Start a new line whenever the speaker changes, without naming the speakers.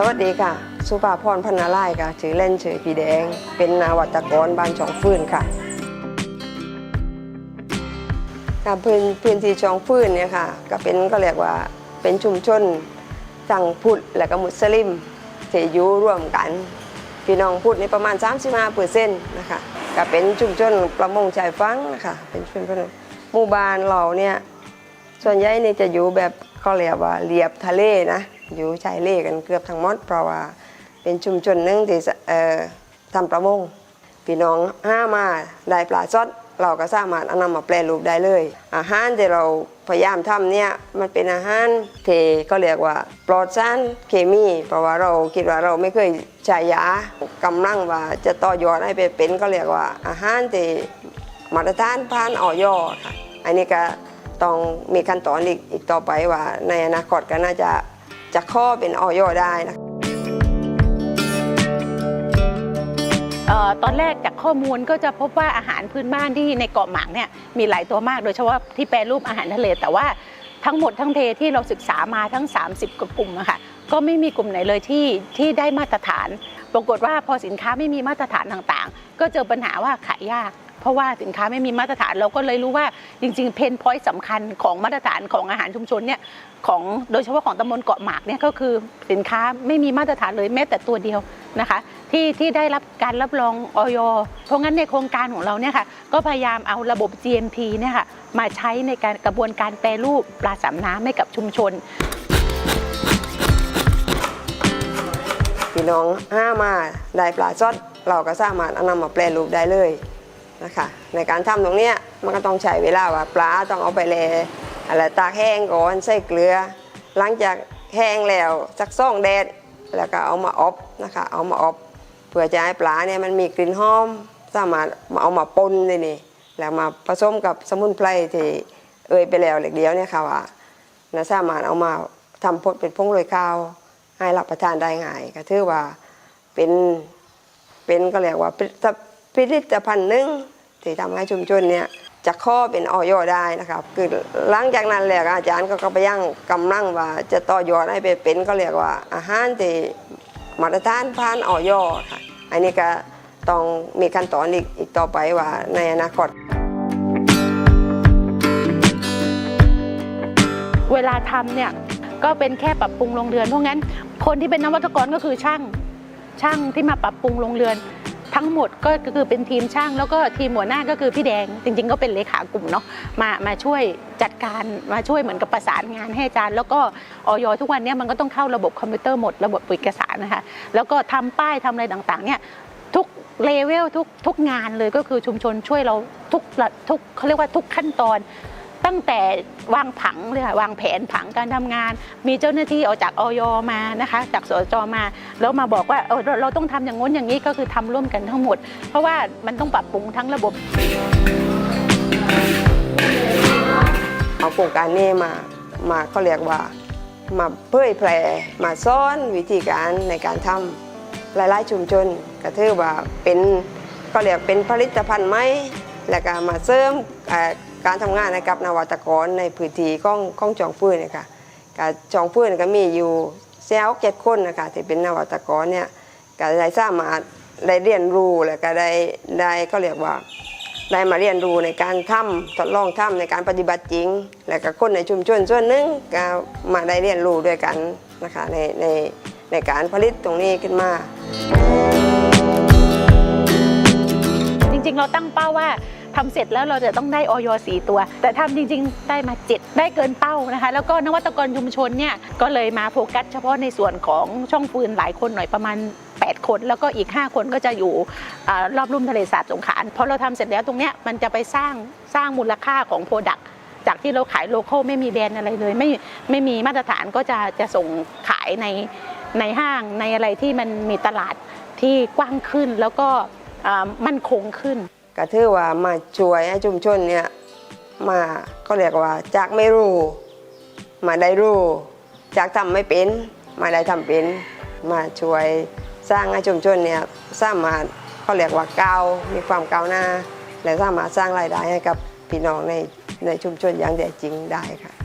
สวัสดีค่ะ สุภาพรพันนาลายค่ะชื่อเล่นชื่อพี่แดง เป็นนาวัตกรบ้านช่องฟื้นค่ะค่ะพื้นพื้นที่ช่องฟื้นเนี่ยค่ะ ก็เป็นก็เรียกว่าเป็นชุมชนทั้งพุทธและก็มุสลิมที่อยู่ร่วมกัน พี่น้องพุทธนี่ประมาณ 35เปอร์เซ็นต์นะคะก็เป็นชุมชนประมงชายฝั่งนะคะเป็นชุมชนหมู่บ้านเราเนี่ยส่วนใหญ่เนี่ยจะอยู่แบบเขาเรียกว่าเรียบทะเลนะ อยู่ชายเลกันเกือบทั้งหมด เพราะว่าเป็นชุมชนหนึ่งที่ทำประมงพี่น้องห้ามาได้ปลาซอดเราก็สามารถเอานำมาแปรรูปได้เลย อาหารที่เราพยายามทำเนี่ยมันเป็นอาหารเทก็เรียกว่าปลอดสารเคมี เพราะว่าเราคิดว่าเราไม่เคยใช้ยากำลังว่าจะต่อยอดให้ไปเป็นก็เรียกว่าอาหารที่มาตรฐานผ่านออยอค่ะอันนี้ก็ต้องมีขั้นตอนอีกต่อไปว่าในอนาคตก็น่าจะ จะข้อเป็นออยได้นะ
เอ่อตอนแรกจากข้อมูลก็จะพบว่าอาหารพื้นบ้านที่ในเกาะหมากเนี่ยมีหลายตัวมากโดยเฉพาะที่แปรรูปอาหารทะเล แต่ว่าทั้งหมดทั้งเพที่เราศึกษามาทั้ง 30กว่ากลุ่มอะค่ะก็ไม่มีกลุ่มไหนเลยที่ที่ได้มาตรฐาน ปรากฏว่าพอสินค้าไม่มีมาตรฐานต่างๆ ก็เจอปัญหาว่าขายยาก เพราะว่าสินค้าไม่มีมาตรฐานเราก็เลยรู้ว่าจริง ๆ เพนพอยต์สำคัญของมาตรฐานของอาหารชุมชนเนี่ยของโดยเฉพาะของตำบลเกาะหมากเนี่ยก็คือสินค้าไม่มีมาตรฐานเลยแม้แต่ตัวเดียวนะคะที่ที่ได้รับการรับรองออยเพราะงั้นในโครงการของเราเนี่ยค่ะก็พยายามเอาระบบ GMP เนี่ยค่ะมาใช้ในการกระบวนการแปรรูปปลาสามน้ำให้กับชุมชน
พี่น้องห้ามาได้ปลาซอดเราก็สามารถเอานำมาแปรรูปได้เลย นะคะในการทำตรงเนี้ยมันก็ต้องใช้เวลาว่าปลาต้องเอาไปแลอะไรตากแห้งก่อนใส่เกลือ หลังจากแห้งแล้วสักซ่องแดดแล้วก็เอามาอบนะคะเอามาอบเพื่อจะให้ปลาเนี่ยมันมีกลิ่นหอมสามารถมาเอามาปนเลยนี่แล้วมาผสมกับสมุนไพรที่เอ่ยไปแล้วเล็กเดียวเนี่ยค่ะว่านะสามารถเอามาทำพดเป็นพงโรยข้าวให้รับประทานได้ง่ายก็ถือว่าเป็นเป็นก็เรียกว่า ผลิตภัณฑ์หนึ่งที่ทำให้ชุมชนเนี่ยจะข้อเป็นออยได้นะครับ คือหลังจากนั้นแหละอาจารย์ก็กไปยังกำลังว่า จะต่อยอดให้ไปเป็นก็เรียกว่า อาหารที่มาตรฐานผ่านออยค่ะอันนี้ก็ต้องมีขั้นตอนอีกอีกต่อไปว่าในอนาคต
เวลาทำเนี่ยก็เป็นแค่ปรับปรุงโรงเรือนเพราะงั้นคนที่เป็นนวัตกรก็คือช่างช่างที่มาปรับปรุงโรงเรือน ทั้งหมดก็คือเป็นทีมช่าง แล้วก็ทีมหัวหน้าก็คือพี่แดง จริง ๆ ก็เป็นเลขากลุ่มเนาะมามาช่วยจัดการมาช่วยเหมือนกับประสานงานให้อาจารย์ แล้วก็ออยทุกวันนี้มันก็ต้องเข้าระบบคอมพิวเตอร์หมดระบบเอกสารนะคะแล้วก็ทำป้ายทำอะไรต่างๆเนี่ยทุกเลเวลทุกทุกงานเลยก็คือชุมชนช่วยเราทุกทุกเขาเรียกว่าทุกขั้นตอน ตั้งแต่วางผังเลยค่ะวางแผนผังการทำงาน มีเจ้าหน้าที่ออกจากออยมานะคะจากสจมา แล้วมาบอกว่าเออเราต้องทำอย่างง้นอย่างนี้ก็คือทำร่วมกันทั้งหมด เพราะว่ามันต้องปรับปรุงทั้งระบบ
เอาโครงการนี้มามาเขาเรียกว่ามาเผยแพร่มาสอนวิธีการในการทำหลายๆชุมชนก็ถือว่าเป็นก็เรียกเป็นผลิตภัณฑ์ใหมแล้วก็มาเสริมอ่อ การทำงานให้กับนวัตกรในพื้นที่ของของจองฟื้นนะคะก็จองฟื้นก็มีอยู่แซวเจ็ดคนนะคะที่เป็นนวัตกรเนี่ยก็ได้สามารถได้เรียนรู้แล้วก็ได้ได้ก็เรียกว่าได้มาเรียนรู้ในการทำทดลองทำในการปฏิบัติจริง และก็คนในชุมชนส่วนหนึ่งก็มาได้เรียนรู้ด้วยกันนะคะในในในการผลิตตรงนี้ขึ้นมา
จริงๆเราตั้งเป้าว่า ทำเสร็จแล้วเราจะต้องได้ออยสีตัว แต่ทำจริง ๆ ได้มา 7 ได้เกินเป้านะคะ แล้วก็นวัตกรชุมชนเนี่ยก็เลยมาโฟกัสเฉพาะในส่วนของช่องฟืนหลายคนหน่อยประมาณ8 คนแล้วก็อีก 5 คนก็จะอยู่อรอบรุ่มทะเลสาบสงขลาพอเราทำเสร็จแล้วตรงเนี้ยมันจะไปสร้างสร้างมูลค่าของโปรดักจากที่เราขายโลเคอลไม่มีแบรนด์อะไรเลย ไม่ไม่มีมาตรฐานก็จะจะส่งขายในในห้างในอะไรที่มันมีตลาดที่กว้างขึ้นแล้วก็มั่นคงขึ้น
ก็ถือว่ามาช่วยให้ชุมชนเนี่ยมาก็เรียกว่าจากไม่รู้ มาได้รู้ จากทำไม่เป็น มาได้ทำเป็น มาช่วยสร้างให้ชุมชนเนี่ยสามารถเขาเรียกว่าก้าวมีความก้าวหน้า และสามารถสร้างรายได้ให้กับพี่น้องในในชุมชนอย่างแท้จริงได้ค่ะ